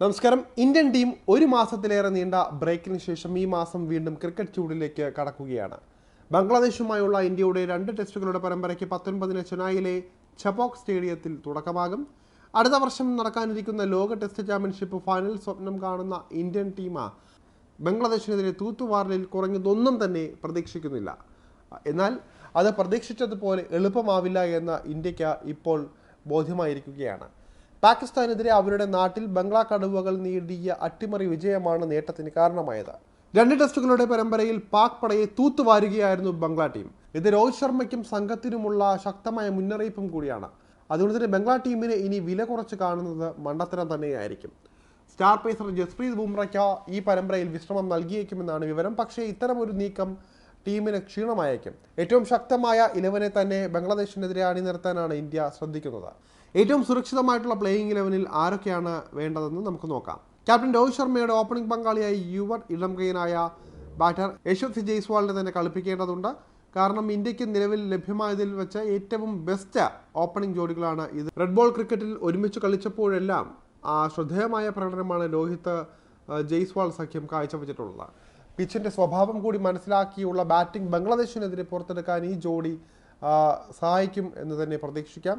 നമസ്കാരം. Indian team ഒരു മാസത്തിലേറെ നീണ്ട ബ്രേക്കിന് ശേഷം ഈ മാസം വീണ്ടും ക്രിക്കറ്റ് ചൂടിലേക്ക് കടക്കുകയാണ്. ബംഗ്ലാദേശുമായുള്ള ഇന്ത്യയുടെ രണ്ട് ടെസ്റ്റുകളുടെ പരമ്പരയ്ക്ക് പത്തൊൻപതിന് ചെന്നൈയിലെ ചപോക് സ്റ്റേഡിയത്തിൽ തുടക്കമാകും. അടുത്ത വർഷം നടക്കാനിരിക്കുന്ന ലോക ടെസ്റ്റ് ചാമ്പ്യൻഷിപ്പ് ഫൈനൽ സ്വപ്നം കാണുന്ന ഇന്ത്യൻ ടീം ബംഗ്ലാദേശിനെതിരെ തൂത്തുവാറലിൽ കുറഞ്ഞതൊന്നും തന്നെ പ്രതീക്ഷിക്കുന്നില്ല. എന്നാൽ അത് പ്രതീക്ഷിച്ചതുപോലെ എളുപ്പമാവില്ല എന്ന് ഇന്ത്യയ്ക്ക് ഇപ്പോൾ ബോധ്യമായിരിക്കുകയാണ്. പാകിസ്ഥാനെതിരെ അവരുടെ നാട്ടിൽ ബംഗ്ലാ കടുവകൾ നേടിയ അട്ടിമറി വിജയമാണ് നേട്ടത്തിന് കാരണമായത്. രണ്ട് ടെസ്റ്റുകളുടെ പരമ്പരയിൽ പാക് പടയെ തൂത്തുവാരുകയായിരുന്നു ബംഗ്ലാ ടീം. ഇത് രോഹിത് ശർമ്മയ്ക്കും സംഘത്തിനുമുള്ള ശക്തമായ മുന്നറിയിപ്പും കൂടിയാണ്. അതുകൊണ്ട് തന്നെ ബംഗ്ലാ ടീമിനെ ഇനി വില കുറച്ച് കാണുന്നത് മണ്ടത്തരം തന്നെയായിരിക്കും. സ്റ്റാർ പേസർ ജസ്പ്രീത് ബുംറയ്ക്ക് ഈ പരമ്പരയിൽ വിശ്രമം നൽകിയേക്കുമെന്നാണ് വിവരം. പക്ഷേ ഇത്തരമൊരു നീക്കം ടീമിന് ക്ഷീണമായേക്കും. ഏറ്റവും ശക്തമായ ഇലവനെ തന്നെ ബംഗ്ലാദേശിനെതിരെ അണിനിർത്താനാണ് ഇന്ത്യ ശ്രദ്ധിക്കുന്നത്. ഏറ്റവും സുരക്ഷിതമായിട്ടുള്ള പ്ലേയിങ് ഇലവനിൽ ആരൊക്കെയാണ് വേണ്ടതെന്ന് നമുക്ക് നോക്കാം. ക്യാപ്റ്റൻ രോഹിത് ശർമ്മയുടെ ഓപ്പണിംഗ് പങ്കാളിയായ യുവർ ഇളം കൈയനായ ബാറ്റർ യശ്വത് ജയ്സ്വാളിനെ തന്നെ കളിപ്പിക്കേണ്ടതുണ്ട്. കാരണം ഇന്ത്യയ്ക്ക് നിലവിൽ ലഭ്യമായതിൽ വെച്ച ഏറ്റവും ബെസ്റ്റ് ഓപ്പണിംഗ് ജോഡികളാണ് ഇത്. റെഡ് ബോൾ ക്രിക്കറ്റിൽ ഒരുമിച്ച് കളിച്ചപ്പോഴെല്ലാം ആ ശ്രദ്ധേയമായ പ്രകടനമാണ് രോഹിത് ജയ്സ്വാൾ സഖ്യം കാഴ്ചവെച്ചിട്ടുള്ളത്. പിച്ചിന്റെ സ്വഭാവം കൂടി മനസ്സിലാക്കിയുള്ള ബാറ്റിംഗ് ബംഗ്ലാദേശിനെതിരെ പുറത്തെടുക്കാൻ ഈ ജോഡി സഹായിക്കും എന്ന് തന്നെ പ്രതീക്ഷിക്കാം.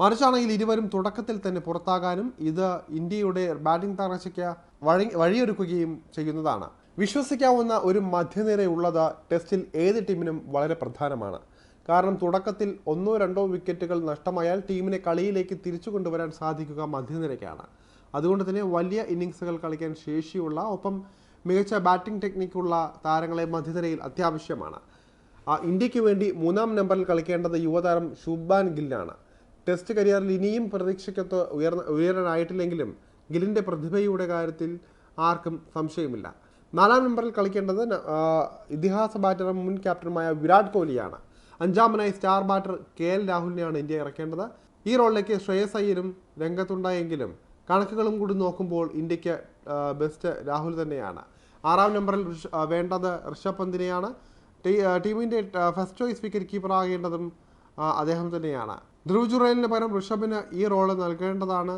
മറിച്ചാണെങ്കിൽ ഇരുവരും തുടക്കത്തിൽ തന്നെ പുറത്താകാനും ഇത് ഇന്ത്യയുടെ ബാറ്റിംഗ് തകർച്ചയ്ക്ക് വഴി വഴിയൊരുക്കുകയും ചെയ്യുന്നതാണ്. വിശ്വസിക്കാവുന്ന ഒരു മധ്യനിരയുള്ളത് ടെസ്റ്റിൽ ഏത് ടീമിനും വളരെ പ്രധാനമാണ്. കാരണം തുടക്കത്തിൽ ഒന്നോ രണ്ടോ വിക്കറ്റുകൾ നഷ്ടമായാൽ ടീമിനെ കളിയിലേക്ക് തിരിച്ചു കൊണ്ടുവരാൻ സാധിക്കുക മധ്യനിരയ്ക്കാണ്. അതുകൊണ്ട് തന്നെ വലിയ ഇന്നിങ്സുകൾ കളിക്കാൻ ശേഷിയുള്ള ഒപ്പം മികച്ച ബാറ്റിംഗ് ടെക്നിക്കുള്ള താരങ്ങളെ മധ്യനിരയിൽ അത്യാവശ്യമാണ്. ഇന്ത്യയ്ക്ക് വേണ്ടി മൂന്നാം നമ്പറിൽ കളിക്കേണ്ടത് യുവതാരം ശുഭാൻ ഗില്ലാണ്. ടെസ്റ്റ് കരിയറിൽ ഇനിയും പ്രതീക്ഷയ്ക്കൊത്ത് ഉയർന്ന ഉയരാനായിട്ടില്ലെങ്കിലും ഗിലിന്റെ പ്രതിഭയുടെ കാര്യത്തിൽ ആർക്കും സംശയമില്ല. നാലാം നമ്പറിൽ കളിക്കേണ്ടത് ഇതിഹാസ ബാറ്ററും മുൻ ക്യാപ്റ്റനുമായ വിരാട് കോഹ്ലിയാണ്. അഞ്ചാമനായി സ്റ്റാർ ബാറ്റർ കെ എൽ രാഹുലിനെയാണ് ഇന്ത്യ ഇറക്കേണ്ടത്. ഈ റോളിലേക്ക് ശ്രേയസ് അയ്യരും രംഗത്തുണ്ടായെങ്കിലും കണക്കുകളും കൂടി നോക്കുമ്പോൾ ഇന്ത്യയ്ക്ക് ബെസ്റ്റ് രാഹുൽ തന്നെയാണ്. ആറാം നമ്പറിൽ വേണ്ടത് ഋഷഭ് പന്തിനെയാണ്. ടീമിന്റെ ഫസ്റ്റ് ചോയ്സ് വിക്കറ്റ് ആ, അദ്ദേഹം തന്നെയാണ്. ധ്രുവ് ജുറേലിന് പകരം ഋഷഭിന് ഈ റോൾ നൽകേണ്ടതാണ്.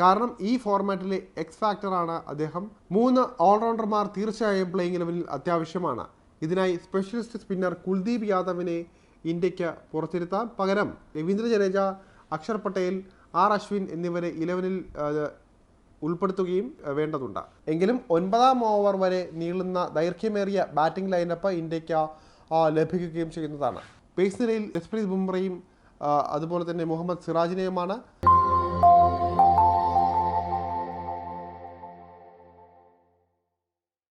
കാരണം ഈ ഫോർമാറ്റിലെ എക്സ് ഫാക്ടറാണ് അദ്ദേഹം. മൂന്ന് ഓൾറൗണ്ടർമാർ തീർച്ചയായും പ്ലേയിങ് ഇലവനിൽ അത്യാവശ്യമാണ്. ഇതിനായി സ്പെഷ്യലിസ്റ്റ് സ്പിന്നർ കുൽദീപ് യാദവിനെ ഇന്ത്യയ്ക്ക് പുറത്തിരുത്താം പകരം രവീന്ദ്ര ജഡേജ അക്ഷർ പട്ടേൽ ആർ അശ്വിൻ എന്നിവരെ ഇലവനിൽ ഉൾപ്പെടുത്തുകയും വേണ്ടതുണ്ട്. എങ്കിലും ഒൻപതാം ഓവർ വരെ നീളുന്ന ദൈർഘ്യമേറിയ ബാറ്റിംഗ് ലൈനപ്പ് ഇന്ത്യയ്ക്ക് ലഭിക്കുകയും ചെയ്യുന്നതാണ്. പേസ് നിരയിൽ ജസ്പ്രീത് ബുംറയും അതുപോലെ തന്നെ മുഹമ്മദ് സിറാജിനെയുമാണ്